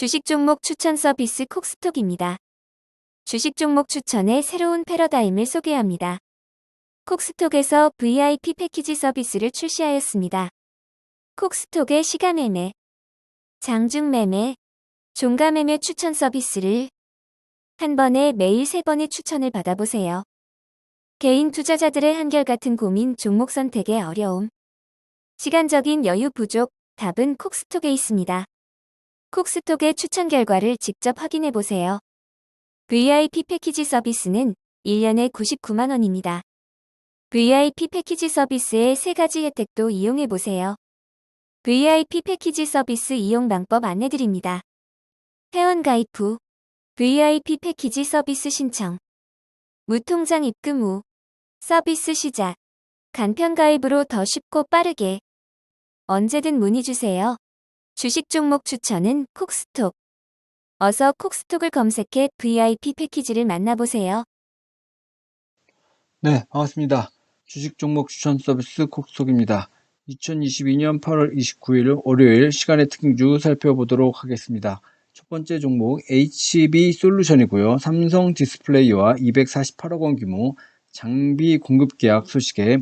주식 종목 추천 서비스 콕스톡입니다. 주식 종목 추천의 새로운 패러다임을 소개합니다. 콕스톡에서 VIP 패키지 서비스를 출시하였습니다. 콕스톡의 시가 매매, 장중 매매, 종가 매매 추천 서비스를 한 번에 매일 세 번의 추천을 받아보세요. 개인 투자자들의 한결같은 고민 종목 선택의 어려움. 시간적인 여유 부족, 답은 콕스톡에 있습니다. 콕스톡의 추천 결과를 직접 확인해 보세요. VIP 패키지 서비스는 1년에 99만원입니다. VIP 패키지 서비스의 세 가지 혜택도 이용해 보세요. VIP 패키지 서비스 이용 방법 안내드립니다. 회원 가입 후 VIP 패키지 서비스 신청 무통장 입금 후 서비스 시작 간편 가입으로 더 쉽고 빠르게 언제든 문의 주세요. 주식 종목 추천은 콕스톡. 어서 콕스톡을 검색해 VIP 패키지를 만나보세요. 네, 반갑습니다. 주식 종목 추천 서비스 콕스톡입니다. 2022년 8월 29일 월요일 시간의 특징주 살펴보도록 하겠습니다. 첫 번째 종목 HB 솔루션이고요. 삼성 디스플레이와 248억 원 규모 장비 공급 계약 소식에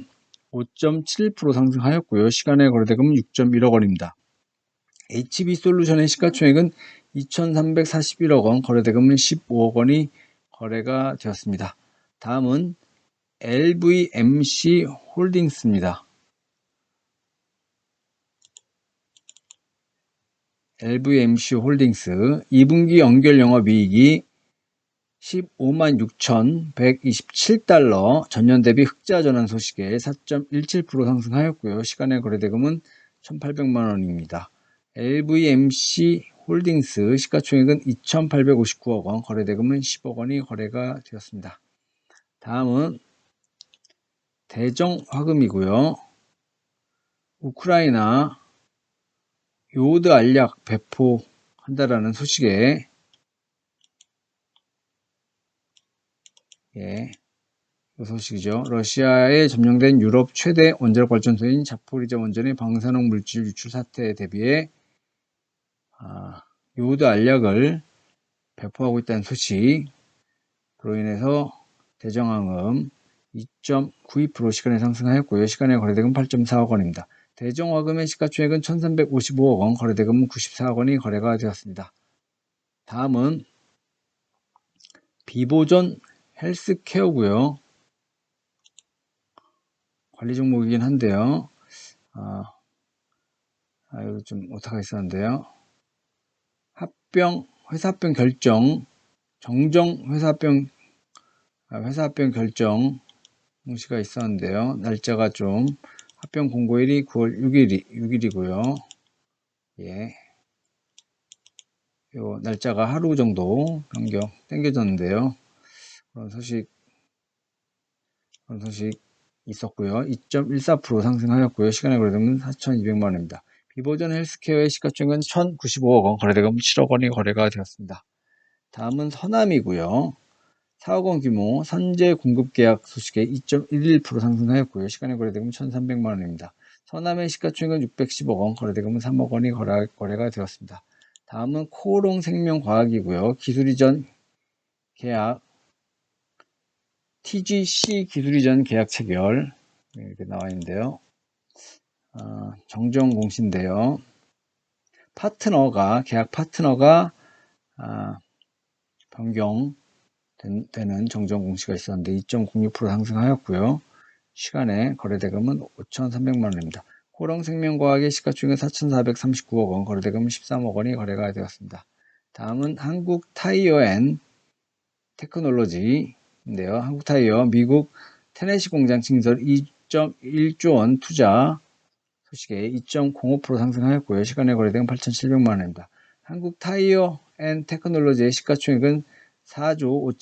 5.7% 상승하였고요. 시간의 거래대금은 6.1억 원입니다. HB 솔루션의 시가총액은 2,341억 원, 거래대금은 15억 원이 거래가 되었습니다. 다음은 LVMC 홀딩스입니다. LVMC 홀딩스 2분기 연결 영업이익이 15만 6,127달러 전년 대비 흑자 전환 소식에 4.17% 상승하였고요. 시간의 거래대금은 1,800만 원입니다. LVMC 홀딩스 시가총액은 2,859억 원, 거래대금은 10억 원이 거래가 되었습니다. 다음은 대정 화금이고요. 우크라이나 요드 알약 배포한다라는 소식에 예, 이 소식이죠. 러시아에 점령된 유럽 최대 원자력 발전소인 자포리자 원전의 방사능 물질 유출 사태에 대비해 아, 요드 알약을 배포하고 있다는 소식으로 인해서 대정황음 2.92% 시간에 상승하였고요. 시간에 거래대금 8.4억 원입니다. 대정화금의 시가총액은 1355억 원, 거래대금은 94억 원이 거래가 되었습니다. 다음은 비보존 헬스케어고요. 관리 종목이긴 한데요. 아, 아 이거 좀 오타가 있었는데요. 합병 회사합병 결정 정정 회사합병 아, 회사합병 결정 공시가 있었는데요. 날짜가 좀 합병 공고일이 9월 6일이 6일이고요. 예. 요 날짜가 하루 정도 변경 당겨졌는데요. 그런 소식 그런 소식 있었고요. 2.14% 상승하였고요. 시간에 거래되면 4,200만 원입니다. 비보전 헬스케어의 시가총액은 1,095억 원, 거래대금 7억 원이 거래가 되었습니다. 다음은 서남이고요. 4억 원 규모 선제 공급 계약 소식에 2.11% 상승하였고요. 시간의 거래대금은 1,300만 원입니다. 서남의 시가총액은 610억 원, 거래대금은 3억 원이 거래, 거래가 되었습니다. 다음은 코오롱 생명과학이고요. 기술이전 계약 TGC 기술이전 계약 체결 이렇게 나와 있는데요. 어, 정정 공시인데요. 파트너가 계약 파트너가 아, 변경 되는 정정 공시가 있었는데 2.06% 상승하였고요. 시간에 거래대금은 5,300만 원입니다. 호랑생명과학의 시가총액은 4,439억 원, 거래대금은 13억 원이 거래가 되었습니다. 다음은 한국 타이어 앤 테크놀로지인데요. 한국 타이어 미국 테네시 공장 증설 2.1조 원 투자 소식에 2.05% 상승하였고요. 시간에 거래대금 8,700만 원입니다. 한국 타이어 앤 테크놀로지의 시가총액은 4조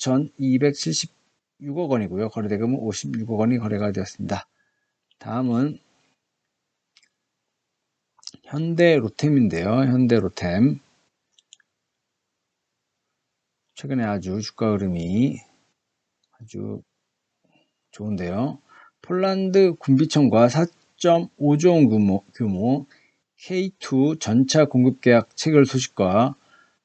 5,276억 원이고요. 거래대금은 56억 원이 거래가 되었습니다. 다음은 현대 로템인데요. 현대 로템 최근에 아주 주가 흐름이 아주 좋은데요. 폴란드 군비청과 4.5조 원 규모, 규모 K2 전차 공급 계약 체결 소식과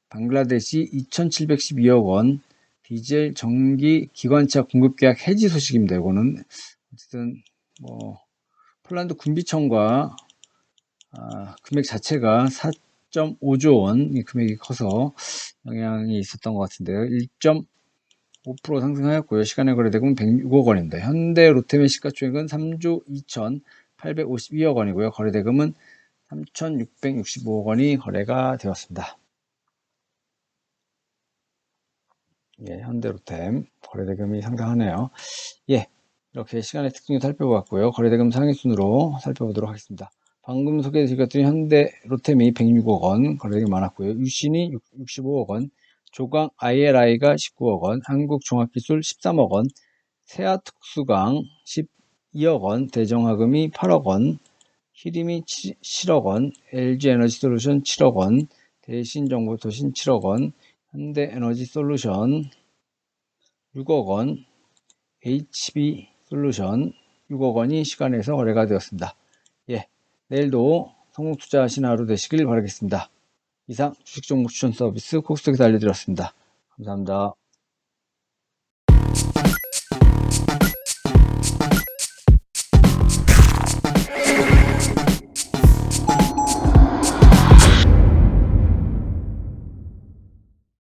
방글라데시 2,712억 원, 디젤 전기 기관차 공급 계약 해지 소식입니다. 이거는 어쨌든 뭐 폴란드 군비청과 아, 금액 자체가 4.5조 원, 이 금액이 커서 영향이 있었던 것 같은데요. 1.5% 상승하였고요. 시간에 거래대금은 106억 원입니다. 현대 롯데의 시가총액은 3조 2,852억 원이고요. 거래대금은 3,665억 원이 거래가 되었습니다. 예, 현대로템 거래대금이 상당하네요. 예, 이렇게 시간의 특징을 살펴보았고요. 거래대금 상위 순으로 살펴보도록 하겠습니다. 방금 소개해드린 현대로템이 106억 원, 거래대금이 많았고요. 유신이 65억 원, 조강 ILI가 19억 원, 한국종합기술 13억 원, 세아특수강 12억 원, 대정화금이 8억 원, 히림이 7 억 원, LG에너지솔루션 7억 원, 대신정보통신 7억 원, 현대에너지솔루션 6억 원, HB솔루션 6억 원이 시간에서 거래가 되었습니다. 예, 내일도 성공 투자하시는 하루 되시길 바라겠습니다. 이상 주식 종목 추천 서비스 콕스톡에서 알려드렸습니다. 감사합니다.